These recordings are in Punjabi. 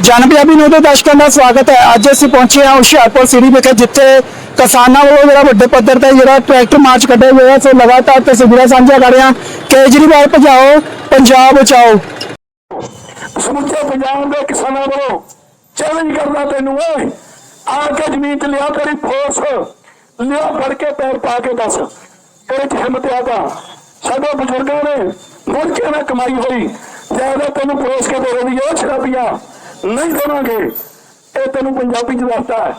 ਜਨ ਪੰਜਾਬੀ ਨੂੰ ਦੇ ਦਰਸ਼ਕਾਂ ਦਾ ਸਵਾਗਤ ਹੈ। ਅੱਜ ਅਸੀਂ ਪਹੁੰਚੇ ਹਾਂ ਹੁਸ਼ਿਆਰਪੁਰ ਸਿਟੀ ਵਿਖੇ, ਜਿੱਥੇ ਕਿਸਾਨਾਂ ਵੱਲੋਂ ਜਿਹੜਾ ਵੱਡੇ ਪੱਧਰ ਤੇ ਜਿਹੜਾ ਟਰੈਕਟਰ ਮਾਰਚ ਕੱਢੇ ਹੋਏ ਆ। ਸੋ ਲਗਾਤਾਰ ਤਸਵੀਰਾਂ ਸਾਂਝੀਆਂ ਕਰ ਰਹੇ ਹਾਂ। ਕੇਜਰੀਵਾਲ, ਭਜਾਓ, ਪੰਜਾਬ ਬਚਾਓ। ਸਮੁੱਚੇ ਪੰਜਾਬ ਦੇ ਕਿਸਾਨਾਂ ਵੱਲੋਂ ਚੈਲੰਜ ਕਰਦਾ ਤੈਨੂੰ ਓਏ। ਆ ਕੇ ਜ਼ਮੀਨ 'ਚ ਲਿਆ ਤੇਰੀ ਫੋਰਸ ਲਿਆ ਫੜ ਕੇ ਪੈਰ ਪਾ ਕੇ ਦੱਸ। ਤੇਰੇ 'ਚ ਹਿੰਮਤ ਆ ਤਾਂ ਸਾਡੇ ਬਜ਼ੁਰਗਾਂ ਨੇ ਮੁੜ ਕੇ ਨਾ ਕਮਾਈ ਹੋਈ। ਜ਼ਿਆਦਾ ਤੈਨੂੰ ਪਰੋਸ ਕੇ ਦੇ ਰਹੀ ਉਹ ਸ਼ਰਾਬੀਆਂ। ਨਹੀਂ ਦੇਵਾਂਗੇ ਇਹ ਤੈਨੂੰ ਪੰਜਾਬੀ 'ਚ ਦੱਸਦਾ ਹੈ।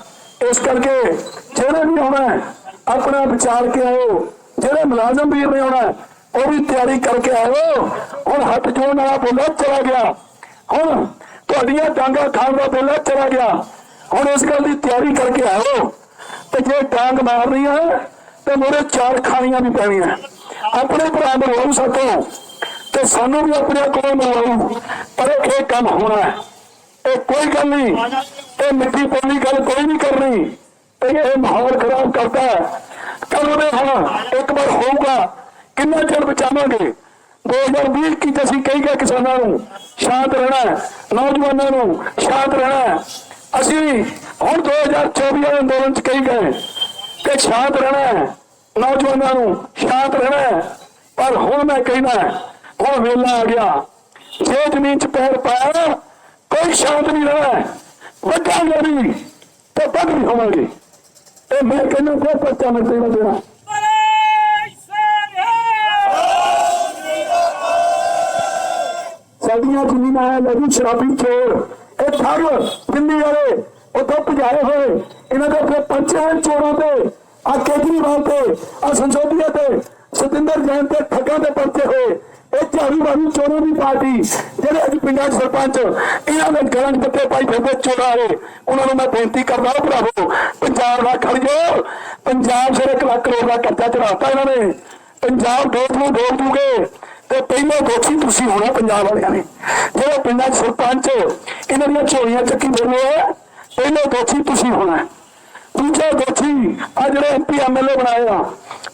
ਇਸ ਕਰਕੇ ਜਿਹੜੇ ਵੀ ਹੋਣਾ ਹੈ, ਆਪਣਾ ਵਿਚਾਰ ਕੇ ਆਇਓ। ਜਿਹੜੇ ਮੁਲਾਜ਼ਮ ਵੀਰ ਨੇ ਆਉਣਾ ਉਹ ਵੀ ਤਿਆਰੀ ਕਰਕੇ ਆਇਓ। ਹੁਣ ਹੱਥ ਜੋੜਨ ਵਾਲਾ ਬੋਲਾ ਚਲਾ ਗਿਆ। ਹੁਣ ਤੁਹਾਡੀਆਂ ਟਾਂਗਾ ਖਾਣ ਦਾ ਬੇਲਾ ਚਲਾ ਗਿਆ। ਹੁਣ ਇਸ ਗੱਲ ਦੀ ਤਿਆਰੀ ਕਰਕੇ ਆਇਓ। ਤੇ ਜੇ ਟਾਂਗ ਮਾਰਨੀ ਹੈ ਤੇ ਮੋਰੇ ਚਾਰ ਖਾਣੀਆਂ ਵੀ ਪੈਣੀਆਂ ਆਪਣੇ ਭਰਾ ਮਰਵਾਉ ਸਾਤੋਂ ਤੇ ਸਾਨੂੰ ਵੀ ਆਪਣੇ ਕੋਲ ਮਰਵਾਉ ਪਰ ਇਹ ਕੰਮ ਹੋਣਾ ਹੈ। ਇਹ ਕੋਈ ਗੱਲ ਨਹੀਂ। ਇਹ ਮਿੱਠੀ ਪੋਲੀ ਗੱਲ ਕੋਈ ਨਹੀਂ ਕਰਨੀ। ਤੇ ਇਹ ਮਾਹੌਲ ਖਰਾਬ ਕਰਦਾ ਹੈ। ਕਦੋਂ ਹਾਂ, ਇੱਕ ਵਾਰ ਹੋਊਗਾ। ਕਿੰਨਾ ਚਿਰ ਬਚਾਵਾਂਗੇ? 2020 ਕੀ ਅਸੀਂ ਕਹੀ ਕਿਸਾਨਾਂ ਨੂੰ? ਸ਼ਾਂਤ ਰਹਿਣਾ ਨੌਜਵਾਨਾਂ ਨੂੰ ਸ਼ਾਂਤ ਰਹਿਣਾ ਅਸੀਂ ਹੁਣ 2024 ਵਾਲੇ ਅੰਦੋਲਨ ਚ ਕਹੀ ਗਏ ਕਿ ਸ਼ਾਂਤ ਰਹਿਣਾ ਨੌਜਵਾਨਾਂ ਨੂੰ ਸ਼ਾਂਤ ਰਹਿਣਾ ਪਰ ਹੁਣ ਮੈਂ ਕਹਿਣਾ ਹੁਣ ਵੇਲਾ ਆ ਗਿਆ। ਜੇ ਜ਼ਮੀਨ 'ਚ ਪੈਰ ਪਾਇਆ ਕੋਈ ਸ਼ਾਂਤ ਨਹੀਂ ਰਹਿਣਾ ਹੈ। ਵੀ ਤੇ ਵੱਢ ਵੀ ਹੋਵਾਂਗੇ। ਇਹ ਮੈਂ ਕਹਿੰਦਾ, ਕੋਈ ਪਰਚਾ ਨਹੀਂ ਦੇਣਾ ਦੇਣਾ। ਸਾਡੀਆਂ ਜ਼ਮੀਨਾਂ ਹੈ ਲੜੀ ਸ਼ਰਾਬੀ ਚੋਰ, ਇਹ ਠੱਗ ਦਿੱਲੀ ਵਾਲੇ ਉਥੋਂ ਭਜਾਏ ਹੋਏ, ਇਹਨਾਂ ਦੇ ਫਿਰ ਪੰਚਾਂ ਚੋਰਾਂ ਤੇ, ਆ ਕੇਜਰੀਵਾਲ ਤੇ, ਆ ਸੰਸੋਧੀਆ ਤੇ, ਸਤਿੰਦਰ ਜੈਨ ਤੇ ਠੱਗਾਂ ਦੇ ਪਰਚੇ ਹੋਏ। ਇਹ ਝਾੜੂ ਵਾਲੀ ਚੋਰਾਂ ਦੀ ਪਾਰਟੀ, ਜਿਹੜੇ ਅੱਜ ਪਿੰਡਾਂ 'ਚ ਸਰਪੰਚ, ਇਹਨਾਂ ਦੇ ਗਲਾਂ 'ਚ ਪਾਈ ਫਿਰਦੇ ਚੋਰਾਂ ਵਾਲੇ। ਉਹਨਾਂ ਨੂੰ ਮੈਂ ਬੇਨਤੀ ਕਰਦਾ, ਭਰਾਵੋ, ਪੰਜਾਬ ਦਾ ਖੜ ਜਾਓ। ਪੰਜਾਬ ਸਿਰ ਇੱਕ ਲੱਖ ਕਰੋੜ ਦਾ ਕਰਜ਼ਾ ਚੜਾਤਾ ਇਹਨਾਂ ਨੇ। ਪੰਜਾਬ ਡੋਬ ਨੂੰ ਡੋਬ ਦੂਗੇ। ਤੇ ਪਹਿਲੇ ਦੋਸ਼ੀ ਤੁਸੀਂ ਹੋਣਾ ਪੰਜਾਬ ਵਾਲਿਆਂ ਨੇ। ਜਿਹੜੇ ਪਿੰਡਾਂ 'ਚ ਸਰਪੰਚ, ਇਹਨਾਂ ਦੀਆਂ ਝੋਲੀਆਂ ਚੱਕੀ ਫਿਰਦੇ ਆ, ਪਹਿਲੇ ਦੋਸ਼ੀ ਤੁਸੀਂ ਹੋਣਾ। ਦੂਜੇ ਦੋਸ਼ੀ, ਆ ਜਿਹੜੇ ਐਮਪੀ ਐਮਐਲਏ ਬਣਾਏ ਆ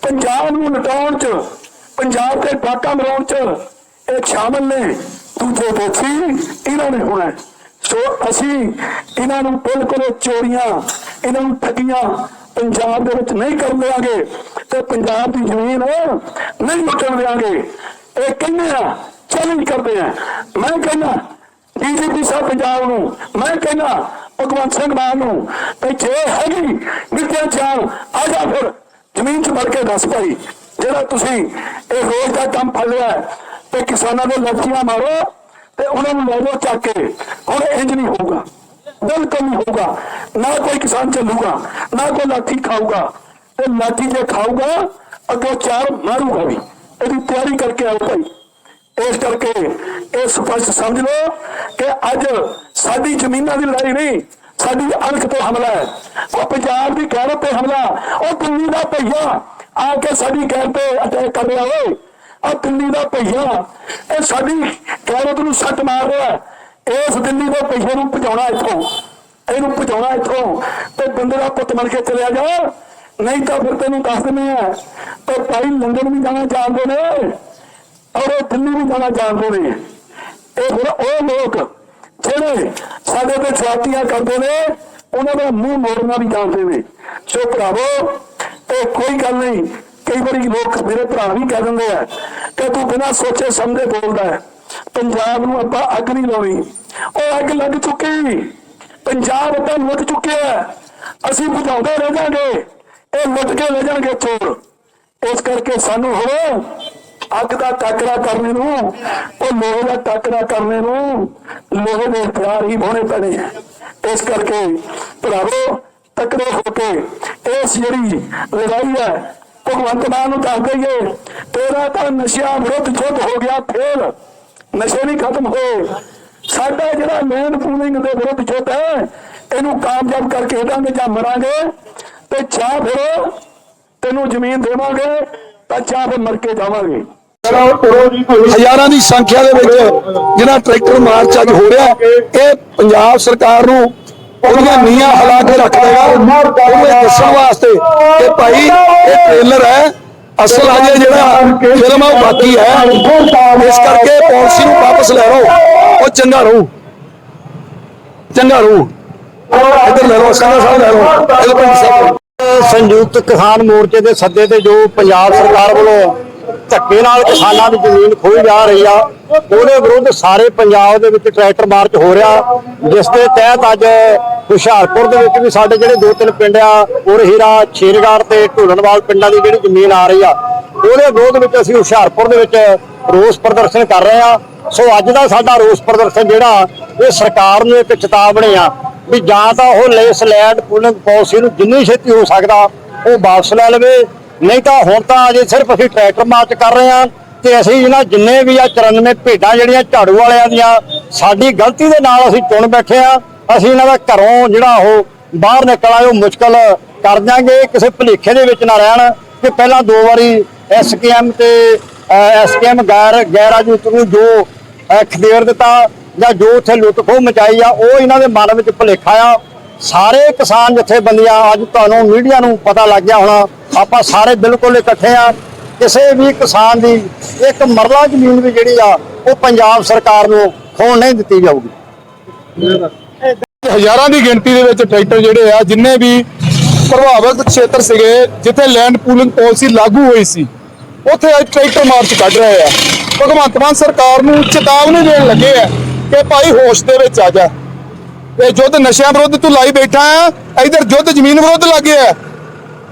ਪੰਜਾਬ ਨੂੰ ਲਟਾਉਣ 'ਚ ਪੰਜਾਬ ਤੇ ਡਾਕਾ ਮਰਾਉਣ 'ਚ ਇਹ ਸ਼ਾਮਲ ਨੇ, ਦੂਜੇ ਦੋਸ਼ੀ ਇਹਨਾਂ ਨੇ ਹੋਣਾ। ਸੋ ਅਸੀਂ ਇਹਨਾਂ ਨੂੰ ਬਿਲਕੁਲ ਚੋਰੀਆਂ, ਇਹਨਾਂ ਨੂੰ ਠੱਗੀਆਂ ਪੰਜਾਬ ਦੇ ਵਿੱਚ ਨਹੀਂ ਕਰਨ ਦੇਵਾਂਗੇ ਤੇ ਪੰਜਾਬ ਦੀ ਜ਼ਮੀਨ ਨਹੀਂ ਲੁੱਟਣ ਦੇਵਾਂਗੇ ਇਹ ਕਹਿੰਦੇ ਆ? ਚੈਲੰਜ ਕਰਦੇ ਆ। ਮੈਂ ਕਹਿੰਦਾ, ਡੀਜੀਪੀ ਸਾਹਿਬ ਪੰਜਾਬ ਨੂੰ, ਮੈਂ ਕਹਿੰਦਾ, ਭਗਵੰਤ ਸਿੰਘ ਮਾਨ ਨੂੰ ਤੇ ਜੇ ਹੈਗੀ ਵਿਦਿਆ ਚਾਲ ਆ ਜਾ ਫਿਰ। ਜ਼ਮੀਨ 'ਚ ਵੜ ਕੇ ਦੱਸ ਭਾਈ। ਜਿਹੜਾ ਤੁਸੀਂ ਇਹ ਰੋਜ਼ ਦਾ ਕੰਮ ਫੜ ਲਿਆ ਤੇ ਕਿਸਾਨਾਂ ਦੇ ਲੱਠੀਆਂ ਮਾਰੋ ਤੇ ਉਹਨਾਂ ਨੂੰ ਲੈ ਜਾਓ ਚੱਕ ਕੇ। ਹੁਣ ਇੰਜ ਨਹੀਂ ਹੋਊਗਾ। ਬਿਲਕੁਲ ਨਹੀਂ ਹੋਊਗਾ। ਨਾ ਕੋਈ ਕਿਸਾਨ ਚੱਲੂਗਾ, ਨਾ ਕੋਈ ਲਾਠੀ ਖਾਊਗਾ। ਤੇ ਲਾਠੀ ਜੇ ਖਾਊਗਾ, ਅੱਗੋਂ ਚਾਰ ਮਾਰੂਗਾ ਵੀ। ਇਹਦੀ ਤਿਆਰੀ ਕਰਕੇ ਆਓ ਭਾਈ। ਇਸ ਕਰਕੇ ਇਹ ਸਪਸ਼ਟ ਸਮਝ ਲਓ ਕਿ ਅੱਜ ਸਾਡੀ ਜ਼ਮੀਨਾਂ ਦੀ ਲੜਾਈ ਨਹੀਂ, ਸਾਡੀ ਅਣਖ ਤੇ ਹਮਲਾ ਹੈ। ਉਹ ਪੰਜਾਬ ਦੀ ਗੈਰਤ ਤੇ ਹਮਲਾ, ਉਹ ਦਿੱਲੀ ਦਾ ਭਈਆ। ਆ ਕੇ ਸਾਡੀ ਗੈਰ ਤੇ ਅਟੈਕ ਕਰ ਰਿਹਾ ਓਏ। ਆ ਦਿੱਲੀ ਦਾ ਇਹ ਸਾਡੀ ਗੈਰਤ ਨੂੰ ਸੱਟ ਮਾਰ ਰਿਹਾ। ਇਸ ਦਿੱਲੀ ਦੇ ਭਈਏ ਨੂੰ ਭਜਾਉਣਾ ਇੱਥੋਂ। ਇਹਨੂੰ ਭਜਾਉਣਾ ਇੱਥੋਂ। ਤੇ ਬੰਦੇ ਦਾ ਪੁੱਤ ਬਣ ਕੇ ਚਲਿਆ ਜਾ। ਨਹੀਂ ਤਾਂ ਫਿਰ ਤੈਨੂੰ ਦੱਸ ਦਿੰਦੇ ਆ, ਤੇ ਭਾਈ ਲੰਡਨ ਵੀ ਜਾਣਾ ਜਾਣਦੇ ਨੇ, ਔਰ ਉਹ ਦਿੱਲੀ ਵੀ ਜਾਣਾ ਜਾਣਦੇ ਨੇ। ਇਹ ਫਿਰ ਉਹ ਲੋਕ ਜਿਹੜੇ ਸਾਡੇ ਤੇ ਜਾਤੀਆਂ ਕਰਦੇ ਨੇ, ਉਹਨਾਂ ਦਾ ਮੂੰਹ ਮੋੜਨਾ ਵੀ ਜਾਣਦੇ ਨੇ। ਸੋ ਭਰਾਵੋ ਇਹ ਕੋਈ ਗੱਲ ਨਹੀਂ। ਕਈ ਵਾਰੀ ਲੋਕ ਮੇਰੇ ਭਰਾ ਵੀ ਕਹਿ ਦਿੰਦੇ ਆ ਕਿ ਤੂੰ ਬਿਨਾਂ ਸੋਚੇ ਸਮਝੇ ਬੋਲਦਾ ਹੈ। ਪੰਜਾਬ ਨੂੰ ਆਪਾਂ ਅੱਗ ਨਹੀਂ ਲਾਉਣੀ। ਉਹ ਅੱਗ ਲੱਗ ਚੁੱਕੀ। ਪੰਜਾਬ ਅੱਧਾ ਲੁੱਟ ਚੁੱਕਿਆ ਅਸੀਂ ਬੁਝਾਉਂਦੇ ਰਹਿ ਜਾਾਂਗੇ। ਇਹ ਲੁੱਟ ਕੇ ਲੈ ਜਾਣਗੇ ਚੋਰ। ਇਸ ਕਰਕੇ ਸਾਨੂੰ ਹੁਣ ਅੱਗ ਦਾ ਟਾਕਰਾ ਕਰਨੇ ਨੂੰ, ਉਹ ਲੋਹੇ ਦਾ ਟਾਕਰਾ ਕਰਨੇ ਨੂੰ ਲੋਹੇ ਦੇ ਹਥਿਆਰ ਹੀ ਹੋਣੇ ਪੈਣੇ ਆ। ਇਸ ਕਰਕੇ ਭਰਾਵੋ ਤਕੜੇ ਹੋ ਕੇ ਇਸ ਜਿਹੜੀ ਲੜਾਈ ਹੈ, ਭਗਵੰਤ ਮਾਨ ਨੂੰ ਦੱਸ ਦਈਏ, ਤੇਰਾ ਤਾਂ ਨਸ਼ਿਆਂ ਵਿਰੁੱਧ ਯੁੱਧ ਹੋ ਗਿਆ, ਫੇਲ। ਨਸ਼ੇ ਨਹੀਂ ਖਤਮ ਹੋਏ। ਸਾਡਾ ਜਿਹੜਾ ਲੈਂਡ ਪੂਲਿੰਗ ਦੇ ਵਿਰੁੱਧ ਯੁੱਧ ਹੈ, ਇਹਨੂੰ ਕਾਮਯਾਬ ਕਰਕੇ ਹਟਾਂਗੇ ਜਾਂ ਮਰਾਂਗੇ ਤੇ ਚਾਹ ਫਿਰ ਤੈਨੂੰ ਜ਼ਮੀਨ ਦੇਵਾਂਗੇ, ਤਾਂ ਚਾਹ ਫਿਰ ਮਰ ਕੇ ਜਾਵਾਂਗੇ। ਹਜ਼ਾਰਾਂ ਦੀ ਸੰਖਿਆ ਦੇ ਵਿੱਚ ਜਿਹੜਾ ਟਰੈਕਟਰ ਮਾਰਚ ਅੱਜ ਹੋ ਰਿਹਾ, ਇਹ ਪੰਜਾਬ ਸਰਕਾਰ ਨੂੰ ਉਹਦੀਆਂ ਨੀਆਂ ਹਿਲਾ ਕੇ ਰੱਖ ਦੇਗਾ ਉਹਨੂੰ ਦੱਸਣ ਵਾਸਤੇ ਕਿ ਭਾਈ ਇਹ ਟ੍ਰੇਲਰ ਹੈ ਅਸਲ ਅਜੇ ਜਿਹੜਾ ਫਿਲਮ ਆ ਉਹ ਬਾਕੀ ਹੈ। ਇਸ ਕਰਕੇ ਪਾਲਿਸੀ ਨੂੰ ਵਾਪਸ ਲੈ ਲਓ। ਉਹ ਚੰਗਾ ਰਹੂ। ਚੰਗਾ ਰਹੂ। ਇੱਧਰ ਲੈ ਲਓ ਸਾਡਾ ਸਾਹਿਬ ਲੈ ਲਓ। ਇਹ ਸਾਹਿਬ ਸੰਯੁਕਤ ਕਿਸਾਨ ਮੋਰਚੇ ਦੇ ਸੱਦੇ ਤੇ ਜੋ ਪੰਜਾਬ ਸਰਕਾਰ ਵੱਲੋਂ ਧੱਕੇ ਨਾਲ ਕਿਸਾਨਾਂ ਦੀ ਜ਼ਮੀਨ ਖੋਈ ਜਾ ਰਹੀ ਆ। ਉਹਦੇ ਵਿਰੁੱਧ ਸਾਰੇ ਪੰਜਾਬ ਦੇ ਵਿੱਚ ਟਰੈਕਟਰ ਮਾਰਚ ਹੋ ਰਿਹਾ। ਜਿਸ ਦੇ ਤਹਿਤ ਅੱਜ ਹੁਸ਼ਿਆਰਪੁਰ ਦੇ ਵਿੱਚ ਵੀ ਸਾਡੇ ਜਿਹੜੇ ਦੋ ਤਿੰਨ ਪਿੰਡ ਆ, ਉਰ ਹੀਰਾ ਸ਼ੇਰਗੜ੍ਹ ਤੇ ਢੋਲਣਵਾਲ ਪਿੰਡਾਂ ਦੀ ਜਿਹੜੀ ਜ਼ਮੀਨ ਆ ਰਹੀ ਆ, ਉਹਦੇ ਵਿਰੋਧ ਵਿੱਚ ਅਸੀਂ ਹੁਸ਼ਿਆਰਪੁਰ ਦੇ ਵਿੱਚ ਰੋਸ ਪ੍ਰਦਰਸ਼ਨ ਕਰ ਰਹੇ ਆ। ਸੋ ਅੱਜ ਦਾ ਸਾਡਾ ਰੋਸ ਪ੍ਰਦਰਸ਼ਨ ਜਿਹੜਾ, ਇਹ ਸਰਕਾਰ ਨੂੰ ਇੱਕ ਚੇਤਾਵਨੀ ਆ ਵੀ ਜਾਂ ਤਾਂ ਉਹ ਲੇਸ ਲੈਂਡ ਪੂਲਿੰਗ ਪਾਲਿਸੀ ਨੂੰ ਜਿੰਨੀ ਛੇਤੀ ਹੋ ਸਕਦਾ, ਉਹ ਵਾਪਸ ਲੈ ਲਵੇ। ਨਹੀਂ ਤਾਂ ਹੁਣ ਤਾਂ ਅਜੇ ਸਿਰਫ ਅਸੀਂ ਟਰੈਕਟਰ ਮਾਰਚ ਕਰ ਰਹੇ ਹਾਂ ਤੇ ਅਸੀਂ ਇਹਨਾਂ ਜਿੰਨੇ ਵੀ ਆ 94 ਭੇਡਾਂ ਜਿਹੜੀਆਂ ਝਾੜੂ ਵਾਲਿਆਂ ਦੀਆਂ ਸਾਡੀ ਗਲਤੀ ਦੇ ਨਾਲ ਅਸੀਂ ਚੁਣ ਬੈਠੇ ਆ ਅਸੀਂ ਇਹਨਾਂ ਦਾ ਘਰੋਂ ਜਿਹੜਾ ਉਹ ਬਾਹਰ ਨਿਕਲ ਉਹ ਮੁਸ਼ਕਲ ਕਰ ਦਿਆਂਗੇ। ਕਿਸੇ ਭੁਲੇਖੇ ਦੇ ਵਿੱਚ ਨਾ ਰਹਿਣ ਕਿ ਪਹਿਲਾਂ ਦੋ ਵਾਰੀ ਐਸਕੇਐਮ ਤੇ ਐਸਕੇਐਮ ਗੈਰ ਗੈਰਾਜੂਤ ਨੂੰ ਜੋ ਅਹ, ਖਦੇੜ ਦਿੱਤਾ ਜਾਂ ਜੋ ਉੱਥੇ ਲੁੱਟ ਖੋਹ ਮਚਾਈ ਆ ਉਹ ਇਹਨਾਂ ਦੇ ਮਨ ਵਿੱਚ ਭੁਲੇਖਾ ਆ। ਸਾਰੇ ਕਿਸਾਨ ਜਥੇਬੰਦੀਆਂ ਅੱਜ ਤੁਹਾਨੂੰ ਮੀਡੀਆ ਨੂੰ ਪਤਾ ਲੱਗ ਗਿਆ ਹੋਣਾ ਆਪਾਂ ਸਾਰੇ ਬਿਲਕੁਲ ਇਕੱਠੇ ਆ ਕਿਸੇ ਵੀ ਕਿਸਾਨ ਦੀ ਇੱਕ ਮਰਲਾ ਜ਼ਮੀਨ ਵੀ ਜਿਹੜੀ ਆ, ਉਹ ਪੰਜਾਬ ਸਰਕਾਰ ਨੂੰ ਖੋਣ ਨਹੀਂ ਦਿੱਤੀ ਜਾਊਗੀ। ਹਜ਼ਾਰਾਂ ਦੀ ਗਿਣਤੀ ਦੇ ਵਿੱਚ ਟਰੈਕਟਰ ਜਿਹੜੇ ਆ, ਜਿੰਨੇ ਵੀ ਪ੍ਰਭਾਵਿਤ ਖੇਤਰ ਸੀਗੇ, ਜਿੱਥੇ ਲੈਂਡ ਪੂਲਿੰਗ ਪਾਲਿਸੀ ਲਾਗੂ ਹੋਈ ਸੀ, ਉੱਥੇ ਅੱਜ ਟਰੈਕਟਰ ਮਾਰਚ ਕੱਢ ਰਹੇ ਆ। ਭਗਵੰਤ ਮਾਨ ਸਰਕਾਰ ਨੂੰ ਚੇਤਾਵਨੀ ਦੇਣ ਲੱਗੇ ਆ ਕਿ ਭਾਈ ਹੋਸ਼ ਦੇ ਵਿੱਚ ਆ ਜਾ। ਇਹ ਯੁੱਧ ਨਸ਼ਿਆਂ ਵਿਰੁੱਧ ਤੂੰ ਲਾਈ ਬੈਠਾ ਆ, ਇਧਰ ਯੁੱਧ ਜ਼ਮੀਨ ਵਿਰੁੱਧ ਲੱਗੇ ਆ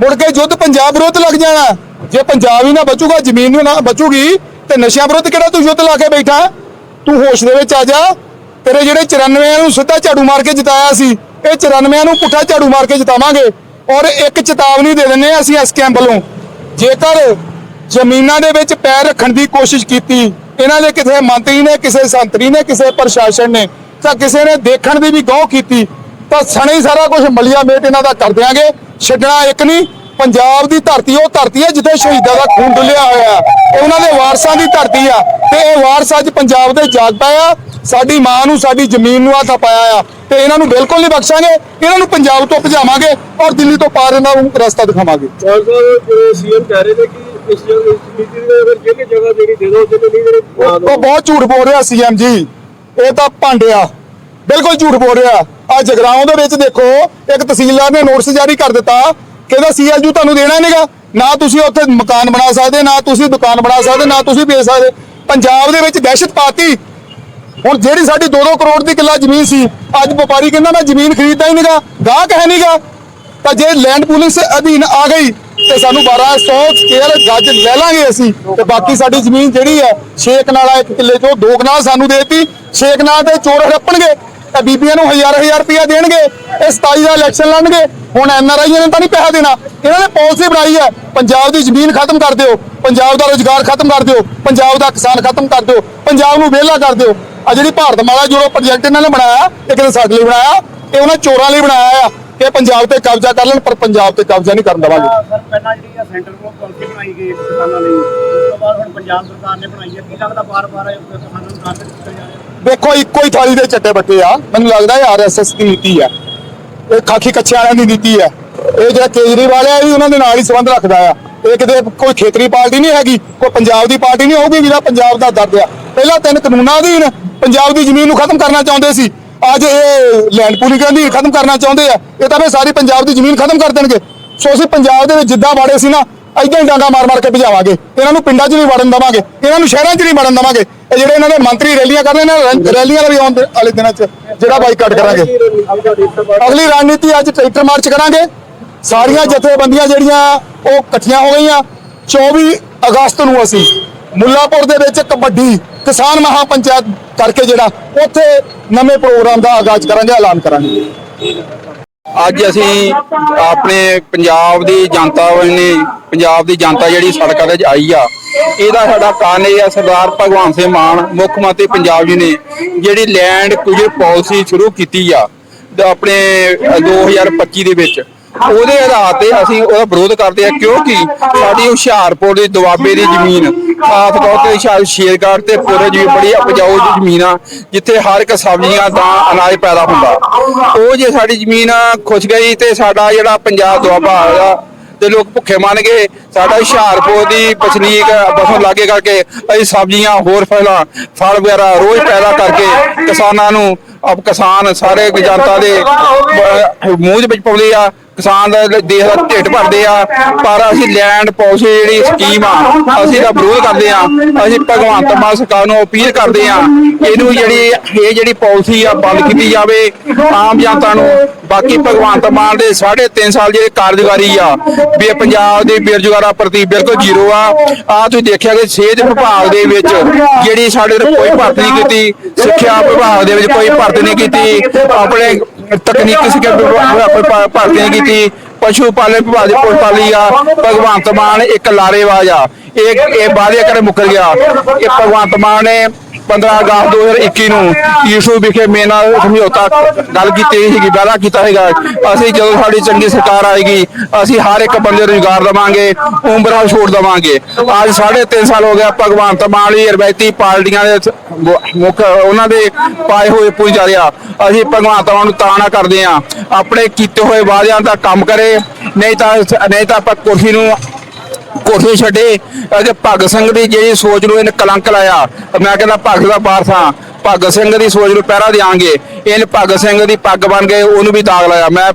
ਮੁੜ ਕੇ ਯੁੱਧ ਪੰਜਾਬ ਵਿਰੁੱਧ ਲੱਗ ਜਾਣਾ। ਜੇ ਪੰਜਾਬ ਹੀ ਨਾ ਬਚੂਗਾ, ਜ਼ਮੀਨ ਵੀ ਨਾ ਬਚੂਗੀ, ਤੇ ਨਸ਼ਿਆਂ ਵਿਰੁੱਧ ਕਿਹੜਾ ਤੂੰ ਯੁੱਧ ਲਾ ਕੇ ਬੈਠਾ? ਤੂੰ ਹੋਸ਼ ਦੇ ਵਿੱਚ ਆ ਜਾ। ਤੇਰੇ ਜਿਹੜੇ 94 ਨੂੰ ਸਿੱਧਾ ਝਾੜੂ ਮਾਰ ਕੇ ਜਿਤਾਇਆ ਸੀ, ਇਹ 94 ਨੂੰ ਪੁੱਠਾ ਝਾੜੂ ਮਾਰ ਕੇ ਜਿਤਾਵਾਂਗੇ। ਔਰ ਇੱਕ ਚੇਤਾਵਨੀ ਦੇ ਦਿੰਨੇ ਆ ਅਸੀਂ ਇਸ ਵੱਲੋਂ। ਜੇਕਰ ਜ਼ਮੀਨਾਂ ਦੇ ਵਿੱਚ ਪੈਰ ਰੱਖਣ ਦੀ ਕੋਸ਼ਿਸ਼ ਕੀਤੀ, ਇਹਨਾਂ ਦੇ ਕਿਸੇ ਮੰਤਰੀ ਨੇ, ਕਿਸੇ ਸੰਤਰੀ ਨੇ, ਕਿਸੇ ਪ੍ਰਸ਼ਾਸਨ ਨੇ, ਤਾਂ ਕਿਸੇ ਨੇ ਦੇਖਣ ਦੀ ਵੀ ਗੌਹ ਕੀਤੀ, ਤਾਂ ਸਣੇ ਸਾਰਾ ਕੁਝ ਮਲਿਆ ਮੇਟ ਇਹਨਾਂ ਦਾ ਕਰ ਦਿਆਂਗੇ। ਛੱਡਣਾ ਇੱਕ ਨਹੀਂ ਪੰਜਾਬ ਦੀ ਧਰਤੀ ਉਹ ਧਰਤੀ ਹੈ ਜਿੱਥੇ ਸ਼ਹੀਦਾਂ ਦਾ ਖੂਨ ਡੁੱਲਿਆ ਹੋਇਆ। ਉਹਨਾਂ ਦੇ ਵਾਰਸਾਂ ਦੀ ਧਰਤੀ ਆ ਤੇ ਇਹ ਵਾਰਸ ਅੱਜ ਪੰਜਾਬ ਦੇ ਜਾਗ ਪਏ ਆ। ਸਾਡੀ ਮਾਂ ਨੂੰ ਸਾਡੀ ਜ਼ਮੀਨ ਨੂੰ ਹੱਥ ਪਾਇਆ ਆ ਤੇ ਇਹਨਾਂ ਨੂੰ ਬਿਲਕੁਲ ਨਹੀਂ ਬਖਸ਼ਾਂਗੇ। ਇਹਨਾਂ ਨੂੰ ਪੰਜਾਬ ਤੋਂ ਭਜਾਵਾਂਗੇ ਔਰ ਦਿੱਲੀ ਤੋਂ ਪਾਰ ਇਹਨਾਂ ਨੂੰ ਰਸਤਾ ਦਿਖਾਵਾਂਗੇ। ਸੀਐਮ ਕਹਿ ਰਹੇ ਨੇ ਕਿ ਇਸ ਜਿਹੜੀ ਜਗ੍ਹਾ ਜਿਹੜੀ ਦੇ ਉਹ ਬਹੁਤ ਝੂਠ ਬੋਲ ਰਿਹਾ ਸੀਐਮ ਜੀ। ਇਹ ਤਾਂ ਭਾਂਡਿਆ। ਬਿਲਕੁਲ ਝੂਠ ਬੋਲ ਰਿਹਾ। ਆ ਜਗਰਾਉਂ ਦੇ ਵਿੱਚ ਦੇਖੋ, ਇੱਕ ਤਹਿਸੀਲਦਾਰ ਨੇ ਨੋਟਿਸ ਜਾਰੀ ਕਰ ਦਿੱਤਾ, ਕਹਿੰਦਾ ਸੀਐਲਯੂ ਤੁਹਾਨੂੰ ਦੇਣਾ ਨਹੀਂਗਾ। ਨਾ ਤੁਸੀਂ ਉੱਥੇ ਮਕਾਨ ਬਣਾ ਸਕਦੇ, ਨਾ ਤੁਸੀਂ ਦੁਕਾਨ ਬਣਾ ਸਕਦੇ, ਨਾ ਤੁਸੀਂ ਵੇਚ ਸਕਦੇ। ਪੰਜਾਬ ਦੇ ਵਿੱਚ ਦਹਿਸ਼ਤ ਪਾਤੀ। ਹੁਣ ਜਿਹੜੀ ਸਾਡੀ 2-2 ਕਰੋੜ ਦੀ ਕਿੱਲਾ ਜ਼ਮੀਨ ਸੀ, ਅੱਜ ਵਪਾਰੀ ਕਹਿੰਦਾ, ਮੈਂ ਜ਼ਮੀਨ ਖਰੀਦਦਾ ਹੀ ਨਹੀਂਗਾ, ਗਾਹਕ ਹੈ ਨਹੀਂਗਾ। ਤਾਂ ਜੇ ਲੈਂਡ ਪੁਲਿਸ ਅਧੀਨ ਆ ਗਈ, ਤੇ ਸਾਨੂੰ 1200 ਸਕੇਅਰ ਗੱਜ ਲੈ ਲਾਂਗੇ ਅਸੀਂ। ਤੇ ਬਾਕੀ ਸਾਡੀ ਜ਼ਮੀਨ ਜਿਹੜੀ ਹੈ 6 ਕਨਾਲਾ ਇੱਕ ਕਿੱਲੇ ਚੋਂ 2 ਕਨਾਲ ਸਾਨੂੰ ਦੇਤੀ। 6 ਕਨਾਲ ਤੇ ਚੋਰ ਹੜੱਪਣਗੇ। ਤਾਂ ਬੀਬੀਆਂ ਨੂੰ ਹਜ਼ਾਰ ਹਜ਼ਾਰ ਰੁਪਇਆ ਦੇਣਗੇ, ਇਹ 27 ਦਾ ਇਲੈਕਸ਼ਨ ਲੜਨਗੇ, ਹੁਣ ਐਨਆਰਆਈ ਨੇ ਤਾਂ ਨਹੀਂ ਪੈਸਾ ਦੇਣਾ। ਇਹਨਾਂ ਨੇ ਪਾਲਿਸੀ ਬਣਾਈ ਹੈ, ਪੰਜਾਬ ਦੀ ਜ਼ਮੀਨ ਖਤਮ ਕਰ ਦਿਓ, ਪੰਜਾਬ ਦਾ ਰੋਜ਼ਗਾਰ ਖਤਮ ਕਰ ਦਿਓ, ਪੰਜਾਬ ਦਾ ਕਿਸਾਨ ਖਤਮ ਕਰ ਦਿਓ, ਪੰਜਾਬ ਨੂੰ ਵਿਹਲਾ ਕਰ ਦਿਓ। ਆ ਜਿਹੜੀ ਭਾਰਤ ਮਾਲਾ ਜੋੜੋ ਪ੍ਰੋਜੈਕਟ ਇਹਨਾਂ ਨੇ ਬਣਾਇਆ, ਇਹ ਕਿਤੇ ਸਾਡੇ ਲਈ ਬਣਾਇਆ, ਇਹ ਉਹਨਾਂ ਚੋਰਾਂ ਲਈ ਬਣਾਇਆ ਆ ਕਿ ਪੰਜਾਬ ਤੇ ਕਬਜ਼ਾ ਕਰ ਲੈਣ, ਪਰ ਪੰਜਾਬ ਤੇ ਕਬਜ਼ਾ ਨਹੀਂ ਕਰਨ ਦੇਵਾਂਗੇ। ਸਰ, ਪਹਿਲਾਂ ਜਿਹੜੀ ਆ ਸੈਂਟਰ ਕੋਲ ਪਾਲਿਸੀ ਬਣਾਈ ਗਈ ਕਿਸਾਨਾਂ ਲਈ, ਉਸ ਤੋਂ ਬਾਅਦ ਹੁਣ ਪੰਜਾਬ ਸਰਕਾਰ ਨੇ ਬਣਾਈ ਹੈ, ਕੀ ਲੱਗਦਾ ਬਾਰ-ਬਾਰ ਕਿਸਾਨਾਂ ਨੂੰ ਟਾਰਗੇਟ ਕੀਤਾ ਜਾ ਰਿਹਾ ਦੇਖੋ, ਇੱਕੋ ਹੀ ਥਾਲੀ ਦੇ ਚੱਟੇ ਬੱਟੇ ਆ। ਮੈਨੂੰ ਲੱਗਦਾ ਇਹ ਆਰਐਸਐਸ ਦੀ ਨੀਤੀ ਆ। ਇਹ ਖਾਕੀ ਕੱਛੇ ਵਾਲਿਆਂ ਦੀ ਨੀਤੀ ਆ। ਇਹ ਜਿਹੜਾ ਕੇਜਰੀਵਾਲ ਆ, ਇਹ ਵੀ ਉਹਨਾਂ ਦੇ ਨਾਲ ਹੀ ਸੰਬੰਧ ਰੱਖਦਾ ਆ। ਇਹ ਕਿਤੇ ਕੋਈ ਖੇਤਰੀ ਪਾਰਟੀ ਨਹੀਂ ਹੈਗੀ, ਕੋਈ ਪੰਜਾਬ ਦੀ ਪਾਰਟੀ ਨਹੀਂ ਹੋਊਗੀ ਜਿਹੜਾ ਪੰਜਾਬ ਦਾ ਦਰਦ ਆ। ਪਹਿਲਾਂ ਤਿੰਨ ਕਾਨੂੰਨਾਂ ਅਧੀਨ ਪੰਜਾਬ ਦੀ ਜ਼ਮੀਨ ਨੂੰ ਖਤਮ ਕਰਨਾ ਚਾਹੁੰਦੇ ਸੀ। ਅੱਜ ਇਹ ਲੈਂਡ ਪੂਲਿੰਗ ਦੀ ਖਤਮ ਕਰਨਾ ਚਾਹੁੰਦੇ ਆ। ਇਹ ਤਾਂ ਫੇ ਸਾਰੀ ਪੰਜਾਬ ਦੀ ਜ਼ਮੀਨ ਖਤਮ ਕਰ ਦੇਣਗੇ। ਸੋ ਅਸੀਂ ਪੰਜਾਬ ਦੇ ਵਿੱਚ ਜਿੱਦਾਂ ਵਾੜੇ ਸੀ ਨਾ ਏਦਾਂ ਹੀ ਡਾਂਗਾ ਮਾਰ ਮਾਰ ਕੇ ਭਜਾਵਾਂਗੇ। ਇਹਨਾਂ ਨੂੰ ਪਿੰਡਾਂ 'ਚ ਨਹੀਂ ਵੜਨ ਦੇਵਾਂਗੇ। ਇਹਨਾਂ ਨੂੰ ਸ਼ਹਿਰਾਂ 'ਚ ਨਹੀਂ ਵੜਨ ਦੇਵਾਂਗੇ। ਇਹ ਜਿਹੜੇ ਇਹਨਾਂ ਦੇ ਮੰਤਰੀ ਰੈਲੀਆਂ ਕਰ ਰਹੇ ਨੇ ਰੈ- ਰੈਲੀਆਂ ਦਾ ਵੀ ਆਉਣ ਦੇ- ਵਾਲੇ ਦਿਨਾਂ 'ਚ ਜਿਹੜਾ ਬਾਈਕਾਟ ਕਰਾਂਗੇ। ਅਗਲੀ ਰਣਨੀਤੀ ਅੱਜ ਟਰੈਕਟਰ ਮਾਰਚ ਕਰਾਂਗੇ। ਸਾਰੀਆਂ ਜਥੇਬੰਦੀਆਂ ਜਿਹੜੀਆਂ ਉਹ ਇਕੱਠੀਆਂ ਹੋ ਗਈਆਂ। 24 ਅਗਸਤ ਨੂੰ ਅਸੀਂ ਮੁੱਲਾਪੁਰ ਦੇ ਵਿੱਚ ਕਬੱਡੀ ਕਿਸਾਨ ਮਹਾ ਪੰਚਾਇਤ ਕਰਕੇ ਜਿਹੜਾ ਉੱਥੇ ਨਵੇਂ ਪ੍ਰੋਗਰਾਮ ਦਾ ਆਗਾਜ਼ ਕਰਾਂਗੇ, ਐਲਾਨ ਕਰਾਂਗੇ। ਅੱਜ ਅਸੀਂ ਆਪਣੇ ਪੰਜਾਬ ਦੀ ਜਨਤਾ ਨੇ ਪੰਜਾਬ ਦੀ ਜਨਤਾ ਜਿਹੜੀ ਸੜਕਾਂ ਤੇ ਆਈ ਆ ਇਹਦਾ ਸਾਡਾ ਕਾਰਨ ਇਹ ਆ ਸਰਦਾਰ ਭਗਵੰਤ ਸਿੰਘ ਮਾਨ ਮੁੱਖ ਮੰਤਰੀ ਪੰਜਾਬ ਜੀ ਨੇ ਜਿਹੜੀ ਲੈਂਡ ਕੁਜਰ ਪਾਲਿਸੀ ਸ਼ੁਰੂ ਕੀਤੀ ਆ ਤੇ ਆਪਣੇ ਅ, 2025 ਦੇ ਵਿੱਚ ਉਹਦੇ ਆਧਾਰ ਤੇ ਅਸੀਂ ਉਹਦਾ ਵਿਰੋਧ ਕਰਦੇ ਆ ਕਿਉਂਕਿ ਸਾਡੀ ਹੁਸ਼ਿਆਰਪੁਰ ਦੀ ਦੁਆਬੇ ਦੀ ਜ਼ਮੀਨ ਖਾਸ ਤੌਰ ਤੇ ਹੁਸ਼ਿਆਰ ਸ਼ੇਰਗੜ੍ਹ ਤੇ ਪੂਰੇ ਜੀ ਬੜੀ ਉਪਜਾਊ ਜ਼ਮੀਨ ਆ ਜਿੱਥੇ ਹਰ ਇੱਕ ਸਬਜ਼ੀਆਂ ਦਾ ਅਨਾਜ ਪੈਦਾ ਹੁੰਦਾ। ਉਹ ਜੇ ਸਾਡੀ ਜ਼ਮੀਨ ਖੁਸ਼ ਗਈ ਤੇ ਸਾਡਾ ਜਿਹੜਾ ਪੰਜਾਬ ਦੁਆਬਾ ਆ ਤੇ ਲੋਕ ਭੁੱਖੇ ਮਰ ਗਏ। ਸਾਡਾ ਹੁਸ਼ਿਆਰਪੁਰ ਦੀ ਪਛਲੀਕ ਬਸੋਂ ਲਾਗੇ ਕਰਕੇ ਅਸੀਂ ਸਬਜ਼ੀਆਂ ਹੋਰ ਫਲਾਂ ਫਲ ਵਗੈਰਾ ਰੋਜ਼ ਪੈਦਾ ਕਰਕੇ ਕਿਸਾਨਾਂ ਨੂੰ ਆਪ ਕਿਸਾਨ ਸਾਰੇ ਜਨਤਾ ਦੇ ਮੂੰਹ ਵਿੱਚ ਪਾਉਂਦੇ ਆ। ਕਿਸਾਨ ਦਾ ਦੇਸ਼ ਦਾ ਢਿੱਡ ਭਰਦੇ ਆ, ਪਰ ਅਸੀਂ ਲੈਂਡ ਪਾਲਿਸੀ ਜਿਹੜੀ ਸਕੀਮ ਆ, ਅਸੀਂ ਦਾ ਵਿਰੋਧ ਕਰਦੇ ਆ, ਅਸੀਂ ਭਗਵੰਤ ਮਾਨ ਸਰਕਾਰ ਨੂੰ ਅਪੀਲ ਕਰਦੇ ਆ, ਇਹਨੂੰ ਜਿਹੜੀ, ਇਹ ਜਿਹੜੀ ਪਾਲਿਸੀ ਆ ਬੰਦ ਕੀਤੀ ਜਾਵੇ ਆਮ ਜਨਤਾ ਨੂੰ। ਬਾਕੀ ਭਗਵੰਤ ਮਾਨ ਦੇ 3.5 ਸਾਲ ਜਿਹੜੇ ਕਾਰਜਕਾਰੀ ਆ, ਵੀ ਪੰਜਾਬ ਦੇ ਬੇਰੁਜ਼ਗਾਰਾਂ ਪ੍ਰਤੀ ਬਿਲਕੁਲ ਜ਼ੀਰੋ ਆ। ਆ ਤੁਸੀਂ ਦੇਖਿਆ ਕਿ ਸਿਹਤ ਵਿਭਾਗ ਦੇ ਵਿੱਚ ਜਿਹੜੀ ਸਾਡੇ ਕੋਈ ਭਰਤੀ ਨਹੀਂ ਕੀਤੀ, ਸਿੱਖਿਆ ਵਿਭਾਗ ਦੇ ਵਿੱਚ ਕੋਈ ਭਰਤੀ ਨਹੀਂ ਕੀਤੀ, ਆਪਣੇ ਤਕਨੀਕੀ ਸਿੱਖਿਆ ਵਿਭਾਗ ਕੋਈ ਭਰਤੀ ਕੀਤੀ? ਪਸ਼ੂ ਪਾਲਣ ਵਿਭਾਗ ਦੀ ਪੁਲਿਸ ਪਾਲੀ ਆ, ਭਗਵੰਤ ਮਾਨ ਇੱਕ ਲਾਰੇਵਾਜ ਆ। ਇਹ ਇਹ ਵਾਅਦੇ ਕਰੇ ਮੁੱਕਰ ਗਿਆ। ਇਹ ਭਗਵੰਤ ਮਾਨ ਨੇ 15 ਅਗਸਤ 2021 ਨੂੰ ਈਸ਼ੂ ਵਿਖੇ ਮੇਰੇ ਨਾਲ ਸਮਝੌਤਾ ਗੱਲ ਕੀਤੀ ਸੀਗੀ, ਵਾਅਦਾ ਕੀਤਾ ਹੈਗਾ ਅਸੀਂ ਜਦੋਂ ਸਾਡੀ ਚੰਗੀ ਸਰਕਾਰ ਆਏਗੀ, ਅਸੀਂ ਹਰ ਇੱਕ ਬੰਦੇ ਨੂੰ ਰੁਜ਼ਗਾਰ ਦੇਵਾਂਗੇ, ਉਮਰਾਂ ਛੋੜ ਦੇਵਾਂਗੇ। ਅੱਜ 3.5 ਸਾਲ ਹੋ ਗਿਆ ਭਗਵੰਤ ਮਾਨ ਲਈ ਰਵਾਇਤੀ ਪਾਰਟੀਆਂ ਦੇ ਮੁੱਖ ਉਹਨਾਂ ਦੇ ਪਾਏ ਹੋਏ ਪੁੱਜ ਰਿਹਾ। ਅਸੀਂ ਭਗਵੰਤ ਮਾਨ ਨੂੰ ਤਾਣਾ ਕਰਦੇ ਆ ਆਪਣੇ ਕੀਤੇ ਹੋਏ ਵਾਅਦਿਆਂ ਦਾ ਕੰਮ ਕਰੇ, ਨਹੀਂ ਤਾਂ ਨਹੀਂ ਤਾਂ ਆਪਾਂ ਕੁਰਸੀ ਨੂੰ ਕੋਠੇ ਛੱਡੇ ਅਤੇ ਭਗਤ ਸਿੰਘ ਦੀ ਜਿਹੜੀ ਸੋਚ ਨੂੰ ਇਹਨੇ ਕਲੰਕ ਲਾਇਆ, ਮੈਂ ਕਹਿੰਦਾ ਭਗਤ ਦਾ ਵਾਰਸ ਹਾਂ ਭਗਤ ਸਿੰਘ ਦੀ ਸੋਚ ਨੂੰ ਪਹਿਰਾ ਦਿਆਂਗੇ। ਇਹਨੇ ਭਗਤ ਸਿੰਘ ਦੀ ਪੱਗ ਬਣ ਕੇ ਉਹਨੂੰ ਵੀ ਦਾਗ ਲਾਇਆ। ਮੈਂ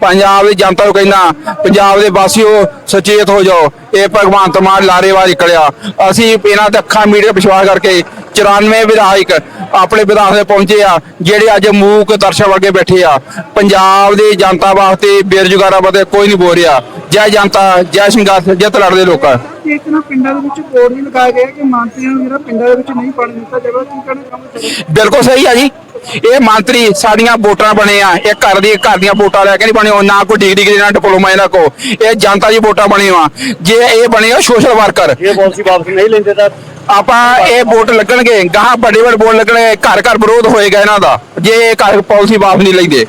ਪੰਜਾਬ ਦੀ ਜਨਤਾ ਨੂੰ ਕਹਿੰਦਾ, ਪੰਜਾਬ ਦੇ ਵਾਸੀਓ, ਸੁਚੇਤ ਹੋ ਜਾਓ। ਇਹ ਭਗਵੰਤ ਮਾਨ ਲਾਰੇਵਾਜ ਨਿਕਲਿਆ ਅਸੀਂ ਇਹਨਾਂ ਦੇ ਅੱਖਾਂ ਮੀਡੀਆ ਵਿਸ਼ਵਾਸ ਕਰਕੇ 94 ਵਿਧਾਇਕ ਆਪਣੇ ਵਿਧਾਨ ਦੇ ਪਹੁੰਚੇ ਆ ਜਿਹੜੇ ਅੱਜ ਮੂਕ ਦਰਸ਼ਕ ਵਰਗੇ ਬੈਠੇ ਆ। ਪੰਜਾਬ ਦੀ ਜਨਤਾ ਵਾਸਤੇ ਬੇਰੁਜ਼ਗਾਰਾਂ ਵਾਸਤੇ ਕੋਈ ਨਹੀਂ ਬੋਲ ਰਿਹਾ। ਜੈ ਜਨਤਾ ਜੈ ਸੰਘਰਸ਼ ਜਿੱਤ ਲੜਦੇ ਲੋਕਾਂ। ਇੱਕ ਨਾ ਪਿੰਡਾਂ ਦੇ ਵਿੱਚ ਬੋਰਡ ਵੀ ਲਗਾਇਆ ਗਿਆ ਕਿ ਨੂੰ ਜਿਹੜਾ ਪਿੰਡਾਂ ਦੇ ਵਿੱਚ ਨਹੀਂ ਪਾਣੀ ਦਿੱਤਾ ਜਾਵੇ ਕੀ ਚਾਹੁੰਦੇ ਸਰ ਬਿਲਕੁਲ ਸਹੀ ਆ ਜੀ। ਇਹ ਮੰਤਰੀ ਸਾਡੀਆਂ ਵੋਟਾਂ ਬਣੇ ਆ। ਇਹ ਘਰ ਦੀ ਘਰ ਦੀਆਂ ਵੋਟਾਂ ਲੈ ਕੇ ਨਹੀਂ ਬਣੇ। ਨਾ ਕੋਈ ਡਿਗਰੀ ਕਿਸੇ ਨਾ ਡਿਪਲੋਮਾ ਇਹਨਾਂ ਕੋ ਇਹ ਜਨਤਾ ਦੀ ਵੋਟਾਂ ਬਣੀ ਆ। ਜੇ ਇਹ ਬਣੇ ਆ ਸੋਸ਼ਲ ਵਰਕਰ ਇਹ ਪਾਲਿਸੀ ਵਾਪਸ ਨਹੀਂ ਲੈਂਦੇ ਤਾਂ ਆਪਾਂ ਇਹ ਵੋਟ ਲੱਗਣਗੇ। ਗਾਹਾਂ ਵੱਡੇ ਵੱਡੇ ਵੋਟ ਲੱਗਣਗੇ ਘਰ ਘਰ ਵਿਰੋਧ ਹੋਏਗਾ ਇਹਨਾਂ ਦਾ। ਜੇ ਇਹ ਘਰ ਪਾਲਿਸੀ ਵਾਪਸ ਨਹੀਂ ਲੈਂਦੇ।